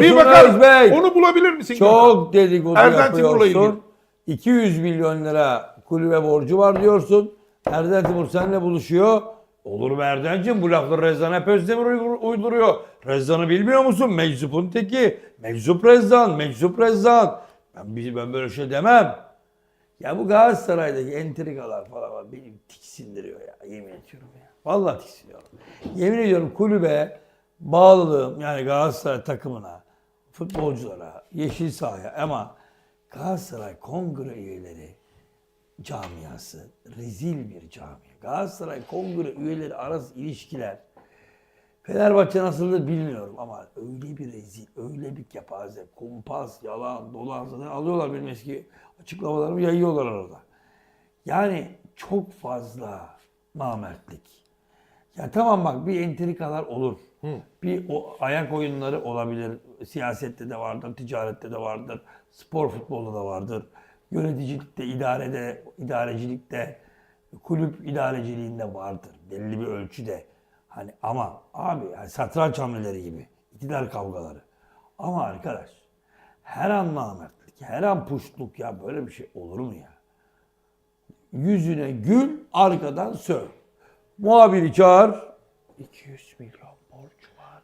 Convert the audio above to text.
Bir bakalım. Özbek. Onu bulabilir misin? Çok dedikodu Erden yapıyorsun. ilgili. 200 milyon lira kulübe borcu var diyorsun. Erden Timur seninle buluşuyor. Olur mu Erden'cim bu lafları Rezzan hep Özdemir uyduruyor. Rezzan'ı bilmiyor musun? Meczup'un teki. Meczup Rezzan, Meczup Rezzan. Ben, ben böyle şey demem. Ya bu Galatasaray'daki entrikalar falan var. Beni tiksindiriyor ya. Yemin ediyorum ya. Vallahi tiksiniyorum. Yemin ediyorum kulübe bağlılığım yani Galatasaray takımına, futbolculara, yeşil sahaya ama Galatasaray kongre üyeleri camiası rezil bir camia. Galatasaray kongre üyeleri arası ilişkiler Fenerbahçe nasıldır bilmiyorum ama öyle bir rezil, öyle bir kepaze, kumpas, yalan, dolan zaten alıyorlar benim eski açıklamalarımı yayıyorlar arada. Yani çok fazla namertlik. Ya tamam bak bir entrikalar olur. Bir o ayak oyunları olabilir. Siyasette de vardır, ticarette de vardır, spor futbolda da vardır. Yöneticilikte, idarede, idarecilikte, kulüp idareciliğinde vardır. Belli bir ölçüde. Hani ama abi yani satranç hamleleri gibi. iktidar kavgaları. Ama arkadaş her an namertlik, her an puştluk ya böyle bir şey olur mu ya? Yüzüne gül, arkadan söv. Muhabiri çağır, 200 milyon